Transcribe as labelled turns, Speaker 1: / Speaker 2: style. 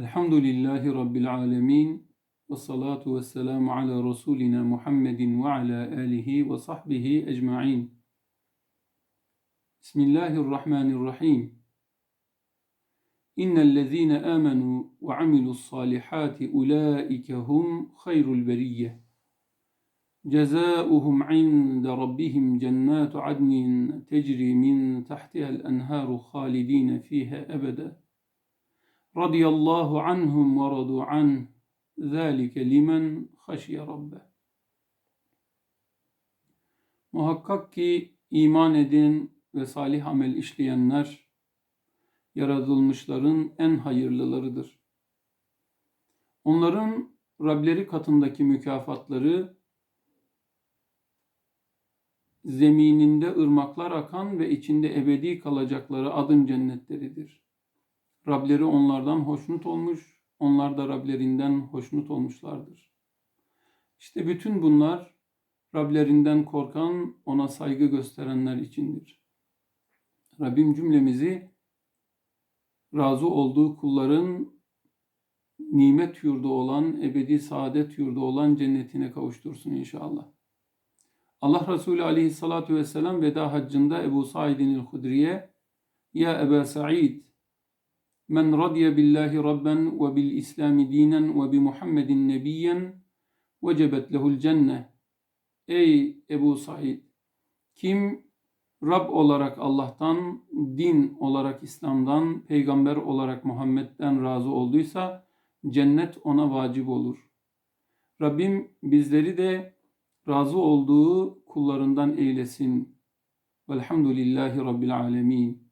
Speaker 1: الحمد لله رب العالمين والصلاة والسلام على رسولنا محمد وعلى آله وصحبه أجمعين. بسم الله الرحمن الرحيم. إن الذين آمنوا وعملوا الصالحات أولئك هم خير البرية. جزاؤهم عند ربهم جنات عدن تجري من تحتها الأنهار خالدين فيها أبداً. radıyallahu anhum ve radu an zâlike limen haşiye rabbe. Muhakkak ki iman eden ve salih amel işleyenler yaratılmışların en hayırlılarıdır. Onların Rableri katındaki mükafatları zemininde ırmaklar akan ve içinde ebedi kalacakları adın cennetleridir. Rableri onlardan hoşnut olmuş, onlar da Rablerinden hoşnut olmuşlardır. İşte bütün bunlar Rablerinden korkan, ona saygı gösterenler içindir. Rabbim cümlemizi razı olduğu kulların nimet yurdu olan, ebedi saadet yurdu olan cennetine kavuştursun inşallah. Allah Resulü aleyhissalatu vesselam veda haccında Ebu Sa'idin el-Hudriye Ya Eba Sa'id Men radiye billahi rabben ve bil islami dinen ve bi Muhammedin nebiyen vecebet lehul cenne Ey Ebu Said kim Rab olarak Allah'tan, din olarak İslam'dan, peygamber olarak Muhammed'den razı olduysa cennet ona vacip olur. Rabbim bizleri de razı olduğu kullarından eylesin. Velhamdülillahi Rabbil alemin.